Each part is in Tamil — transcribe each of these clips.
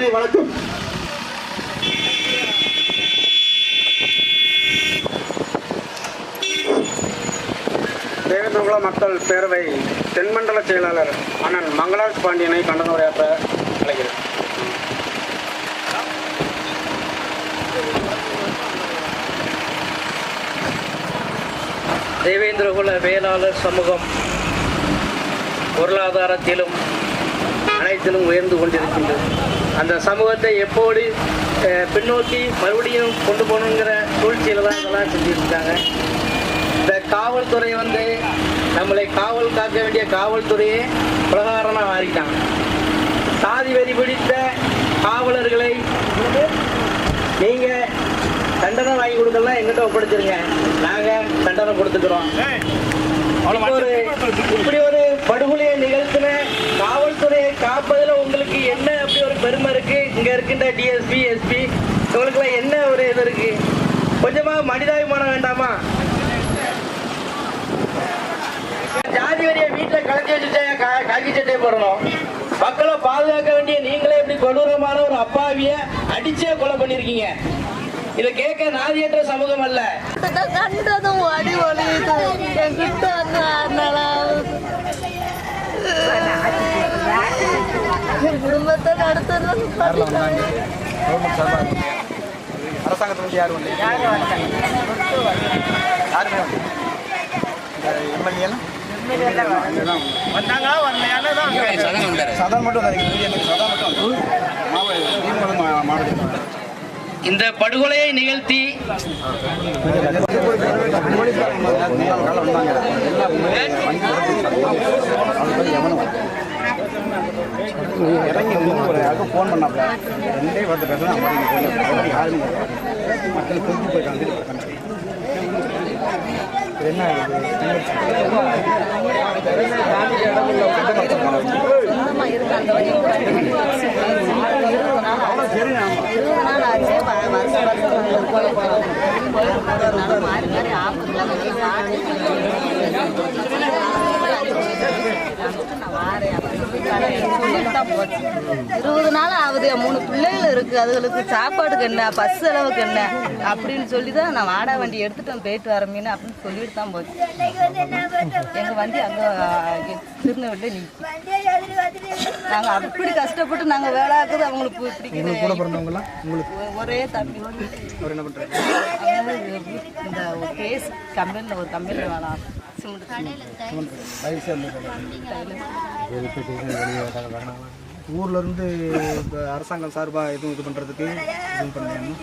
நன்றி வணக்கம். தேவேந்திரகுல மக்கள் பேரவை தென்மண்டல செயலாளர் அண்ணன் மங்களாஜ் பாண்டியனை கண்டன உரையாற்ற அழைக்கிறேன். தேவேந்திரகுல வேளாளர் சமூகம் பொருளாதாரத்திலும் அனைத்திலும் உயர்ந்து கொண்டிருக்கின்றது. அந்த சமூகத்தை எப்போது பின்னோக்கி மறுபடியும் கொண்டு போகணுங்கிற சூழ்ச்சியில் தான் இதெல்லாம் செஞ்சுருக்காங்க இந்த காவல்துறை வந்து நம்மளை காவல் காக்க வேண்டிய காவல்துறையே பிரகாரமாக மாறிட்டாங்க. சாதி வெறி பிடித்த காவலர்களை நீங்க தண்டனை வாங்கி கொடுக்கலாம் எங்கிட்ட ஒப்படைச்சிருங்க. நாங்க தண்டனை கொடுத்துக்கிறோம். இப்படி ஒரு படுகொலையை நிகழ்த்தின காவல்துறையை காப்பதுல உங்களுக்கு என்ன அப்படி ஒரு பெருமை இருக்கு? இங்க இருக்கின்ற டிஎஸ்பி எஸ்பி உங்களுக்கு என்ன ஒரு இது இருக்கு? கொஞ்சமா மனிதாபிமானம் வேண்டாமா? ஜாதி வரிய வீட்டுல கலத்தி வச்சுட்டே காக்கி சட்டையை போடணும். மக்களை பாதுகாக்க வேண்டிய நீங்களே இப்படி கொடூரமான ஒரு அப்பாவிய அடிச்சே கொலை பண்ணிருக்கீங்க இதை கேட்க நாதியற்ற சமூகம் அல்ல. கண்டதும் அடி ஒழியுது என்கிட்ட குடும்பத்தை நடத்துறது அரசாங்கத்தை வந்து யார் வந்து யாருமே எம்எல்ஏ சதன் மட்டும் சதன் மட்டும் மாவட்ட மாவட்டத்தில் இந்த படுகொலையை நிகழ்த்தி இறங்கி வந்து ஒரு யாருக்கும் ஃபோன் பண்ணாப்ல ரெண்டே வார்த்தை பேசலாம் யாருமே மக்கள் போயிட்டாங்க என்ன இருபது நாள் ஆச்சு. வருஷம் வருஷம் நாங்க போய் மாறி மாறி ஆபத்துல வந்து சாடி நான் வாரேன் அப்படின்னு சொல்லி கடையில சொல்லிட்டு தான் போச்சு. இருபது நாள் ஆகுது. மூணு பிள்ளைகள் இருக்கு. அதுகளுக்கு சாப்பாடுக்கு என்ன? பஸ் செலவுக்கு என்ன? அப்படின்னு சொல்லி தான் நான் வாடா வண்டி எடுத்துட்டு வந்து போயிட்டு வரமீன்னு அப்படின்னு சொல்லிட்டு தான் போச்சு. எங்க வண்டி அங்க திருநெல்வேலியில் நிற்கும் நாங்க அப்படி கஷ்டப்பட்டு நாங்க வேலை ஆக்குது அவங்களுக்கு உங்களுக்கு ஒரே தம்பி. இந்த ஒரு கேஸ் கம்பெனியில் ஒரு கம்பெனியில் வேலை சிமெண்ட் வயசு ஊர்ல இருந்து இப்ப அரசாங்கம் சார்பா எதுவும் இது பண்றதுக்கு எதுவும்.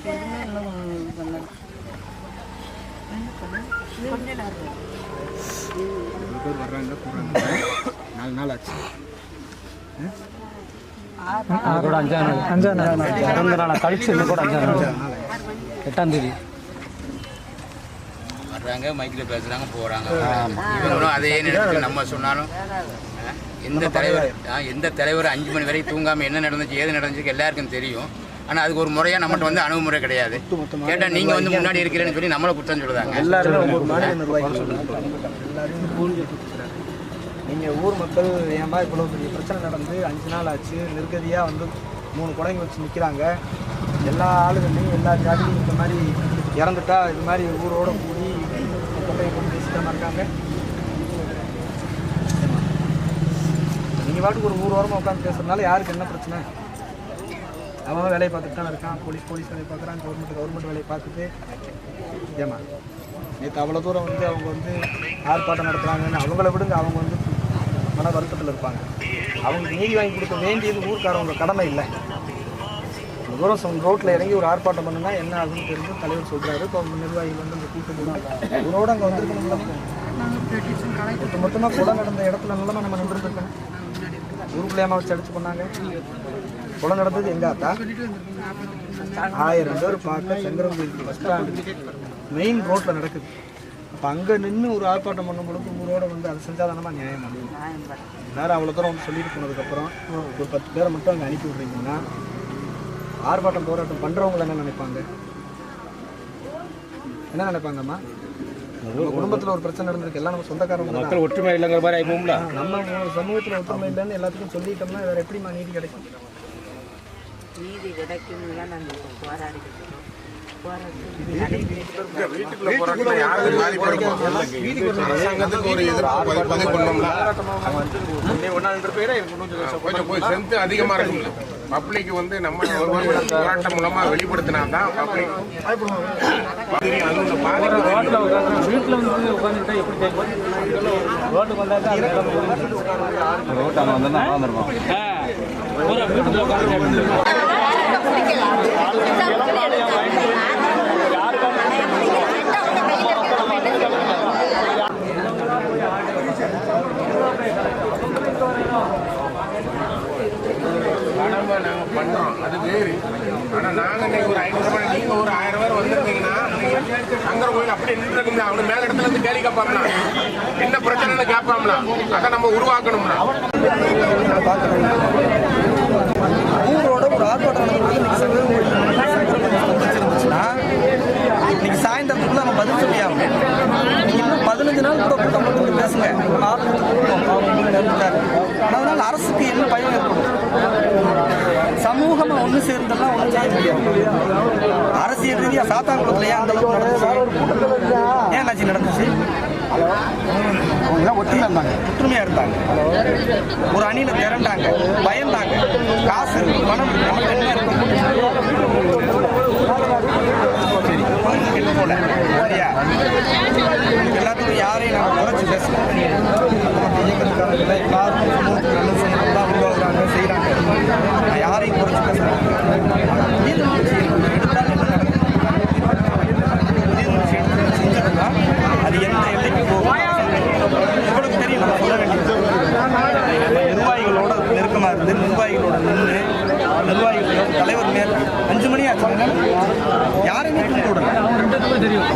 ஒரு பேர் வர்றாங்க போறாங்க. நாலு நாள் ஆச்சு. கூட அஞ்சாம் நாள். அஞ்சாம் நாள். பிறந்த நாள்? கழிச்சு இன்னும் கூட அஞ்சாம் நாள். எட்டாம் தேதி. வர்றாங்க மைக்கில் பேசுறாங்க போறாங்க. இவங்களும் அதே நேரத்துக்கு நம்ம சொன்னாலும் எந்த தலைவர் எந்த தலைவர் அஞ்சு மணி வரைக்கும் தூங்காம என்ன நடந்துச்சு ஏது நடந்துச்சு எல்லாருக்கும் தெரியும். ஆனா அதுக்கு ஒரு முறையா நம்மகிட்ட வந்து அணுகுமுறை கிடையாது. கேட்டா நீங்க வந்து முன்னாடி இருக்கிறேன்னு சொல்லி நம்மள குற்றம் சொல்லுதாங்க நீங்கள் ஊர் மக்கள் ஏன்பா இவ்வளோ பெரிய பிரச்சனை நடந்து அஞ்சு நாள் ஆச்சு நிர்கதியாக வந்து மூணு குழந்தைங்க வச்சு நிற்கிறாங்க எல்லா ஆளுகளையும் எல்லா ஜாதியும் இந்த மாதிரி இறந்துட்டா இது மாதிரி ஊரோட கூடி கொட்டையை கொண்டு இருக்காங்க. நீங்கள் பாட்டுக்கு ஒரு ஊர் ஓரமாக உட்காந்து பேசுறதுனால யாருக்கு என்ன பிரச்சனை? அவன் வேலையை பார்த்துட்டு தான் இருக்கான். போலீஸ் போலீஸ் வேலையை பார்க்குறான். கவர்மெண்ட் கவர்மெண்ட் வேலையை பார்த்துட்டு. ஏமா நேற்று அவ்வளோ தூரம் வந்து அவங்க வந்து ஆர்ப்பாட்டம் நடத்துகிறாங்கன்னு அவங்கள விடுங்க. அவங்க வந்து மன வருத்தத்தில் இருப்பாங்க. அவங்களுக்கு நீதி வாங்கி கொடுக்க வேண்டியது ஊர்க்காரவங்க கடமை இல்லை. தூரம் சொந்த ரோட்டில் இறங்கி ஒரு ஆர்ப்பாட்டம் பண்ணுனா என்ன ஆகுன்னு தெரிஞ்சு தலைவர் சொல்கிறாரு இப்போ நிர்வாகிகள் வந்து அந்த கூட்டம் ஊரோட அங்கே வந்திருக்கணும்ல. ஒட்டு மொத்தமாக கொலை நடந்த இடத்துல நிலமா நம்ம நின்றுருக்கோம் ஊருக்குள்ளையாம வச்சு அடிச்சு பண்ணாங்க குளம் நடந்தது எங்க ஆத்தா ஆயிரம் பேர் பார்க்க செங்கரங்குடி பஸ் ஸ்டாண்டு மெயின் ரோட்ல நடக்குது. அப்போ அங்கே நின்று ஒரு ஆர்ப்பாட்டம் பண்ணும் பொழுது ஊரோட வந்து அது செஞ்சாதானமா நியாயம் முடியும் எல்லாரும் அவ்வளோ தூரம் வந்து சொல்லிட்டு போனதுக்கப்புறம் ஒரு பத்து பேரை மட்டும் அங்கே அனுப்பி விட்றீங்கன்னா ஆர்ப்பாட்டம் போராட்டம் பண்ணுறவங்கள என்ன நினைப்பாங்க? என்ன நினைப்பாங்கம்மா? நம்ம குடும்பத்தில் ஒரு பிரச்சனை நடந்திருக்கு. எல்லாம் நம்ம சொந்தக்காரங்க. மக்கள் ஒற்றுமை இல்லைங்கிற மாதிரி ஆயிப்போம்ல? நம்ம சமூகத்தில் ஒற்றுமை இல்லைன்னு எல்லாத்துக்கும் சொல்லிட்டோம்னா வேற எப்படிம்மா நீதி கிடைக்கும்? நீதி கிடைக்கும்னு போராடிக்கிட்டு கொஞ்சம் ஸ்ட்ரென்த் அதிகமா இருக்கும்ல. பப்ளிக் வந்து நம்ம போராட்டம் மூலமா வெளிப்படுத்தினா தான் பப்ளிக். வீட்டில் வந்து உட்காந்துட்டா எப்படி ரோட்டுக்கு வந்தா தான் அந்த இடம் ரோட்டாங்க வந்தா வந்துருக்கோம் ஒரு வீட்டுக்குள்ள உட்காந்து கடமை நாங்க பண்றோம் அது வேறு ஆனா நாங்க இன்னைக்கு ஒரு ஐநூறு ரூபாய் நீங்க ஒரு ஆயிரம் பேர் வந்திருந்தீங்கன்னா சங்கர கோயில் அவனு மேல இடத்துல இருந்து கேள்வி கேட்பாங்களா என்ன பிரச்சனைன்னு கேட்பாங்களா அதை நம்ம உருவாக்கணும்னா ஊரோட ஒரு ஆர்ப்பாட்டம் இன்னைக்கு சாயந்தரத்துக்குள்ள நம்ம பதில் சொல்லியாகும் இன்னும் பதினஞ்சு நாள் கூட கூட்டம் போட்டு பேசுங்க ஆர்ப்பாட்டம் அவங்க வந்து நிறுத்திட்டாரு. அதனால அரசுக்கு என்ன பயம் ஏற்படும் சமூகமா ஒன்று சேர்ந்தெல்லாம் ஒன்றும் செய்ய முடியாது அரசியல் ரீதியாக சாத்தாங்குளத்துல ஏன் அந்த அளவுக்கு நடந்துச்சு. ஏன் என்னாச்சு நடந்துச்சு? அவங்களாம் ஒற்றுமையா இருந்தாங்க. ஒற்றுமையா இருந்தாங்க. ஒரு அணியில திரண்டாங்க பயந்தாங்க. காசு இருக்கு, பணம் இருக்கு, நம்மகிட்ட என்ன இருக்கு? சரி, என்ன போல. சரியா? எல்லாத்துக்கும் யாரையும் நம்ம குறைச்சி பேசல.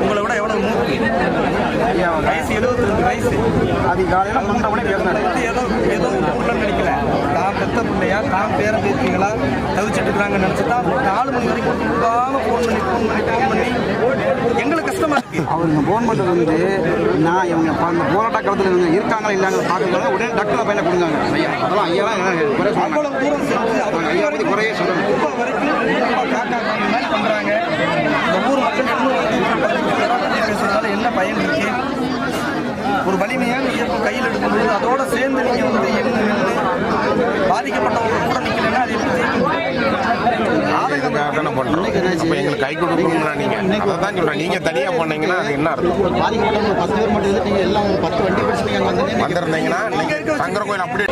உங்களை விட எவ்வளவு மூப்பு வயசு எழுபத்தி ரெண்டு வயசு. அது காலையில் பன்னெண்டு மணி பேசினாரு. ஏதோ ஏதோ ஊர்ல நினைக்கல. தான் பெத்த பிள்ளையா? தான் பேர பேத்திகளா? தவிச்சிட்டு இருக்கிறாங்கன்னு நினைச்சுட்டா நாலு மணி வரைக்கும் விடாம ஃபோன் பண்ணி ஃபோன் பண்ணி ஃபோன் பண்ணி எங்களுக்கு கஷ்டமா இருக்கு. அவருங்க ஃபோன் பண்ணுறது வந்து நான் இவங்க அந்த போராட்ட காலத்தில் இவங்க இருக்காங்களா இல்லையாங்க பார்க்கறதுனால உடனே டக்குல பையனை கொடுங்க ஐயா அதெல்லாம் ஐயாலாம் குறை சொல்ல மாட்டாங்க. அவ்வளவு தூரம் சென்று அவங்க ஐயா பத்தி குறையே சொல்லணும் இப்போ வரைக்கும் காக்கா மாதிரி பண்றாங்க இந்த ஊர் மக்கள் இன்னும் வந்து போராட்டத்தை பேசுறதுனால என்ன பயன் இருக்கு ஒரு வலிமையான இயக்கம் கையில் எடுக்கும்போது அதோட சேர்ந்து நீங்க வந்து பாதிக்கப்பட்டவங்க கூட நிக்கலைன்னா அது எங்களுக்கு கை கொடுக்கணும்னா நீங்க. அதை தான் சொல்றேன். நீங்க தனியா பண்ணீங்கன்னா அது என்ன அர்த்தம்? பாதிக்கப்பட்ட ஒரு பத்து பேர் மட்டும் எல்லாம் ஒரு பத்து வண்டி வந்து வந்திருந்தீங்கன்னா சங்கர கோயில் அப்படியே